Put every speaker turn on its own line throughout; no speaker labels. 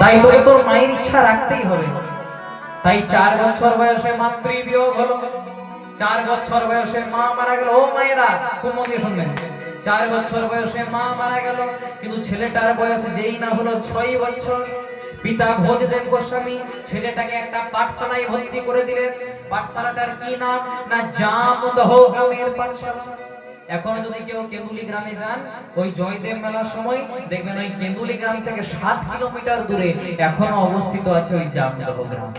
তাই তোকে তোর মায়ের ইচ্ছা রাখতেই হবে। তাই চার বছর বয়সে মাতৃ বিয়োগ হলো। চার বছর বয়সে মা মারা গেল। ও মায়েরা খুব মন দিয়ে শুনবেন চার বছর বয়সে মা মারা গেল। কিন্তু ছেলেটার বয়স যেই না হলো ছয় বছর। পিতা ভোজদেব গোস্বামী, ছেলেটাকে একটা পাঠশালায় ভর্তি করে দিলেন। পাঠশালাটার কি নাম? না জামদহ গ্রামের পাঠশালা। এখন যদি কেউ কেন্দুলি গ্রামে যান, ওই জয়দেব মেলার সময় দেখবেন ওই কেন্দুলি গ্রাম থেকে সাত কিলোমিটার দূরে এখনও অবস্থিত আছে ওই জামদহ গ্রাম।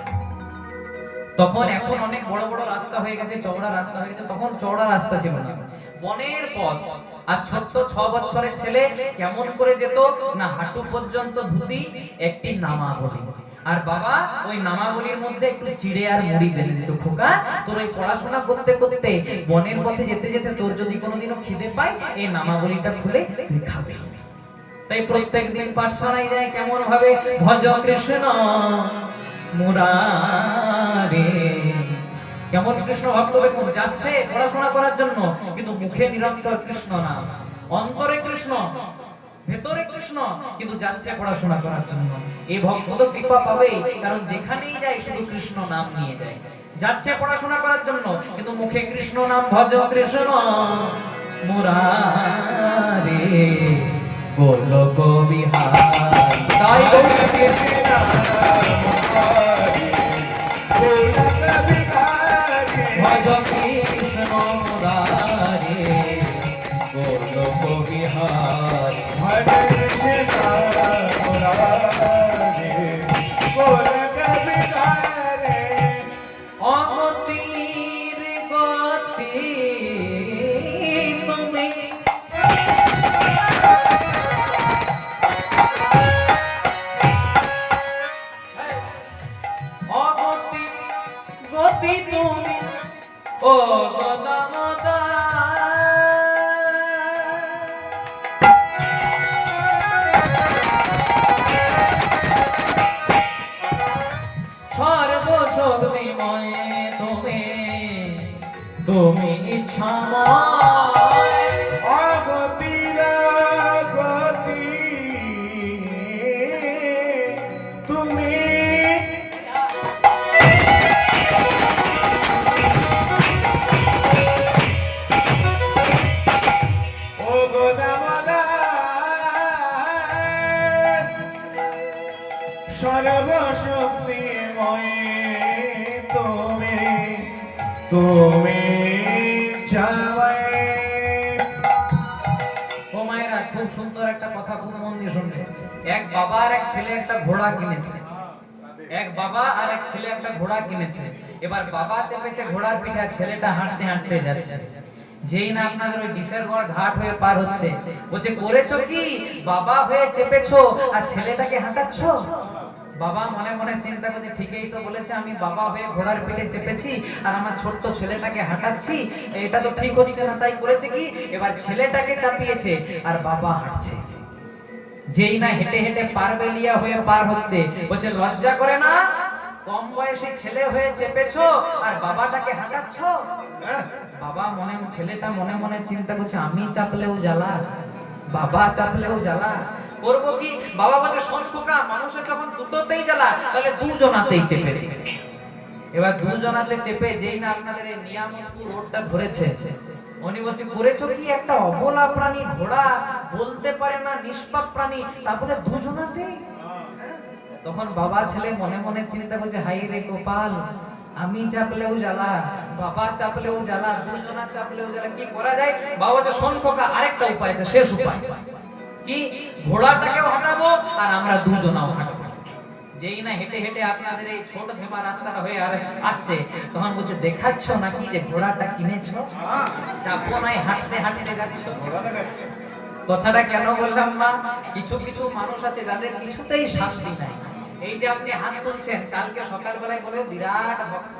তখন এখন অনেক বড় বড় রাস্তা হয়ে গেছে, চওড়া রাস্তা হয়ে গেছে, তখন চওড়া রাস্তা ছিল বনের পথ। আর ছোট্ট ছ বছরের ছেলে কেমন করে যেত, না হাঁটু পর্যন্ত ধুতি, একটি নামাবলী। আর বাবা, ওই নামাবলীর মধ্যে একটু চিড়ে আর মুড়ি বেঁধে দিত, খোকা। তোর ওই পড়াশোনা করতে করতে বনের পথে যেতে যেতে তোর যদি কোনোদিনও খিদে পায়, এই নামাবলীটা খুলে তুই খাবি। তাই প্রত্যেক দিন পাঠশালায় যায়, কেমন ভাবে ভজ কৃষ্ণ মুরারে কেমন কৃষ্ণ ভক্ত দেখুন, যাচ্ছে পড়াশোনা করার জন্য, কিন্তু মুখে নিরন্তর কৃষ্ণ না অন্তরে কৃষ্ণ ভেতরে কৃষ্ণ, কিন্তু যাচ্ছে পড়াশোনা করার জন্য। এই ভক্ত তো কৃপা পাবেই, কারণ যেখানেই যায় শুধু কৃষ্ণ নাম নিয়ে যায়। যাচ্ছে পড়াশোনা করার জন্য, কিন্তু মুখে কৃষ্ণ নাম, ভজ কৃষ্ণ। মুরারে গোলক বিহার। তাই গৌর কৃষ্ণ বিহার অগতির তুমি ইচ্ছাময়
তুমি সর্বশক্তিময় তুমি তুমি
কথা খুব মন দিয়ে শুনবে। এক বাবা আর এক ছেলে একটা ঘোড়া কিনেছে। এক বাবা আর এক ছেলে একটা ঘোড়া কিনেছে। এবার বাবা চেপেছে ঘোড়ার পিঠে ছেলেটা হাঁটতে হাঁটতে যাচ্ছে। যেই না আপনাদের ওই ডিসের ঘর ঘাট হয়ে পার হচ্ছে। বলছে, করেছ কি? বাবা হয়ে চেপেছো আর ছেলেটাকে হাঁটাচ্ছ? বাবা মনে মনে চিন্তা করছে, ঠিকই তো বলেছে, আমি বাবা হয়ে ঘোড়ার পিঠে চেপেছি আর আমার ছোট্ট ছেলেটাকে হাঁটাচ্ছি। এটা তো ঠিক হচ্ছে না, তাই করেছে কি? এবার ছেলেটাকে চাপিয়েছে আর বাবা হাঁটছে। যেই না হেঁটে হেঁটে পারবেলিয়া হয়ে পার হচ্ছে। বলছে, লজ্জা করে না? কম বয়সী ছেলে হয়ে চেপেছো আর বাবাটাকে হাঁটাচ্ছ? বাবা মনে, ছেলেটা মনে মনে চিন্তা করছে, আমি চাপলেও জ্বালা, বাবা চাপলেও জ্বালা। করব কি? বাবা বলছে সংস্কোকা মানুষের যখন দুটোতেই জ্বালা, তাহলে দুজনাতেই চেপে। এবার দুজনাতে চেপে যেই না আপনাদের এই নিয়ামতপুর রোডটা ধরেছে। উনি বলছে, করেছ কি? একটা অবলা প্রাণী ঘোড়া, বলতে পারে না, নিষ্পাপ প্রাণী, তারপরে দুজনাতেই তখন বাবা ছেলে মনে মনে চিন্তা করছে হাই রে গোপাল, আমি চাপলেও জ্বালা, বাবা চাপলেও জ্বালা, দুজনা চাপলেও জ্বালা, কি করা যায়? বাবা যে শোন আরেকটা উপায় আছে, শেষ উপায়। কি? ঘোড়াটাকেও হাঁটাবো আর আমরা দুজনাও হাঁটবো। যেই না হেঁটে হেঁটে আপনাদের এই ছোট ধেমা রাস্তাটা হয়ে আর আসছে তখন বলছে দেখাচ্ছ নাকি যে ঘোড়াটা কিনেছো? চাপো নাই হাঁটতে হাঁটতে যাচ্ছ? কথাটা কেন বললাম মা? কিছু কিছু মানুষ আছে যাদের কিছুতেই শান্তি নাই। এই যে আপনি হাত তুলছেন কালকে সকালবেলায় বলে বিরাট ভক্ত।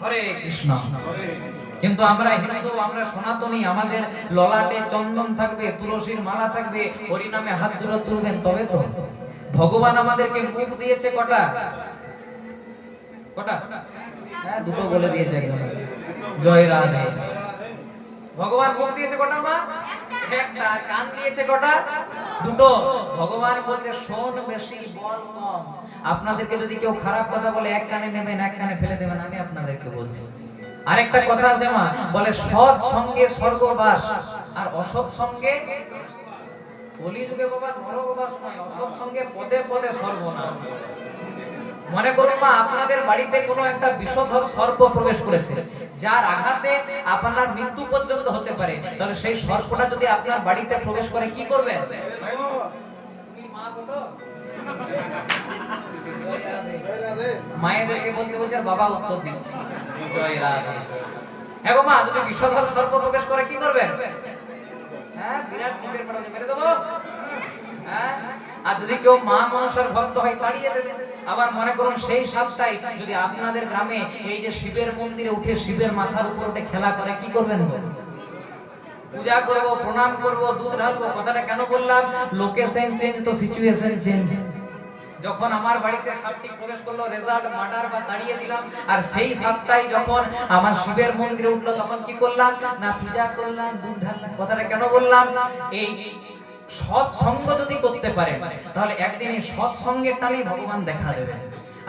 হরে কৃষ্ণ। কিন্তু আমরা হিন্দু আমরা সনাতনী আমাদের ললাটে চন্দন থাকবে তুলসীর মালা থাকবে হরিনামে হাত দূরে তুলবেন তবে তো। ভগবান আমাদেরকে মুখ দিয়েছে কটা? কটা? হ্যাঁ দুটো বলে দিয়েছে জয় রাধে। ভগবান মুখ দিয়েছে কটা, মা? একটা। কান দিয়েছে কটা? দুটো। ভগবান বলছে, শোন বেশি, বল কম। আপনাদেরকে যদি কেউ খারাপ কথা বলে, এক কানে নেবেন, এক কানে ফেলে দেবেন, আমি আপনাদেরকে বলছি। আরেকটা কথা আছে, মা, বলে সৎ সঙ্গে স্বর্গবাস, আর অসৎ সঙ্গে কলিযুগে বাবা নরকবাস নয় অসৎ সঙ্গে পদে পদে সর্বনাশ। মনে করুন মা, আপনাদের বাড়িতে কোনো একটা বিষধর সর্প প্রবেশ করেছে, যার আঘাতে আপনার মৃত্যু পর্যন্ত হতে পারে। তাহলে সেই সর্পটা যদি আপনার বাড়িতে প্রবেশ করে, কি করবে? মায়েদেরকে বলতে বলছে বাবা উত্তর দিচ্ছে। রাধে। হ্যাঁ মা, যদি বিষধর সর্প প্রবেশ করে, কি করবে? হ্যাঁ হ্যাঁ? আর যদি কেউ মা মনসার ভক্ত হয়, তাড়িয়ে দেবে আবার মনে করুন, সেই সাপটাই যদি আপনাদের গ্রামে এই যে শিবের মন্দিরে উঠে শিবের মাথার উপর উঠে খেলা করে, কি করবেন? পূজা করব, প্রণাম করব, দুধ ঢালবো, কথাটা কেন বললাম লোকেশন চেঞ্জ তো সিচুয়েশন চেঞ্জ যখন আমার বাড়িতে সাপটি প্রবেশ করল রেজাল্ট মার্ডার বা দাঁড়িয়ে দিলাম। আর সেই সাপটাই যখন আমার শিবের মন্দিরে উঠল, তখন কি করলাম? না, পূজা করলাম, দুধ ঢাললাম। কথাটা কেন বললাম? এই সৎসঙ্গ যদি করতে পারে তাহলে একদিন এই সৎসঙ্গের টানে ভগবান দেখা দেবেন।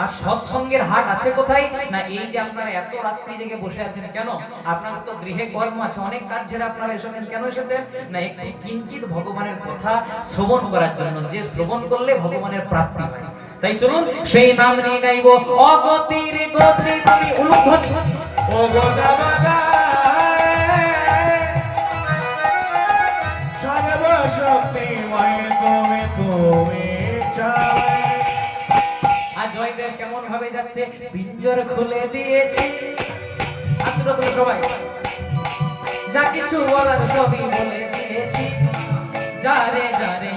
আর সৎসঙ্গের হাট আছে কোথায়? না, এই যে আপনারা এত রাত্রি জেগে বসে আছেন, কেন? আপনার তো গৃহে কর্ম আছে, অনেক কাজ ছেড়ে আপনারা এসেছেন, কেন এসেছেন? না, একটু কিঞ্চিত ভগবানের কথা শ্রবণ করার জন্য, যে শ্রবণ করলে ভগবানের প্রাপ্তি হয়। তাই চলুন, সেই নাম নিয়ে গাইব, অগতির গতি উলুধ্বনি।
ও
ভাবে যাচ্ছে, পিঞ্জর খুলে দিয়েছি। আত্মীয় তোমরা সবাই। যা কিছু বলার সবই বলে দিয়েছি। যারে যারে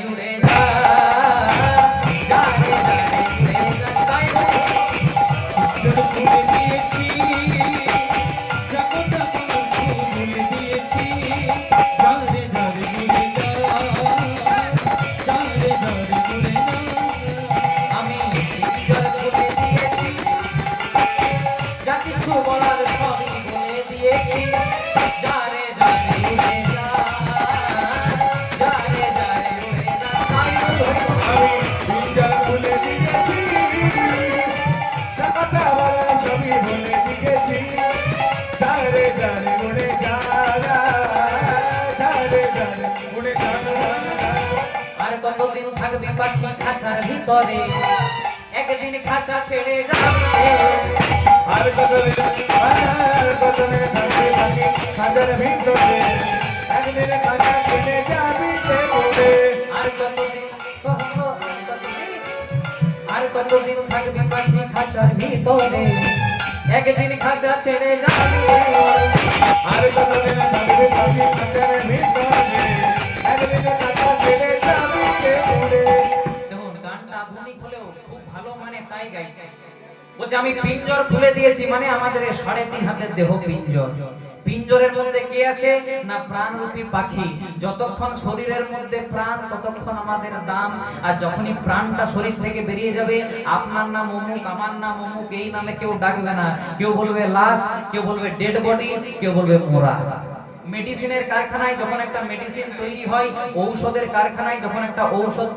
খাঁচার ভিতরে একদিন খাঁচা ছেড়ে যাবে।
আর কতদিন আর কতদিন থাকবে থাকি হাজার ভিতরে একদিন কাঁচা ছেড়ে যাবি বলে।
আর কতদিন আর কতদিন? থাকবি পাখি খাঁচার ভিতরে? একদিন খাঁচা ছেড়ে যাবে।
আর কতদিন থাকবে থাকি হাজার ভিতরে
বলছে আমি পিঞ্জর খুলে দিয়েছি মানে আমাদের সাড়ে তিন হাতের দেহ পিঞ্জর। পিঞ্জরের মধ্যে কি আছে? না পাখি। যতক্ষণ শরীরের মধ্যে প্রাণ, ততক্ষণ আমাদের দাম। আর যখনই প্রাণটা শরীর থেকে বেরিয়ে যাবে, আপনার নাম অমুক, আমার নাম অমুক, এই নামে কেউ ডাকবে না। কেউ বলবে লাশ, কেউ বলবে ডেড বডি কেউ বলবে মোরা। মেডিসিনের কারখানায় যখন একটা মেডিসিন তৈরি হয়, ঔষধের কারখানায় যখন একটা ঔষধ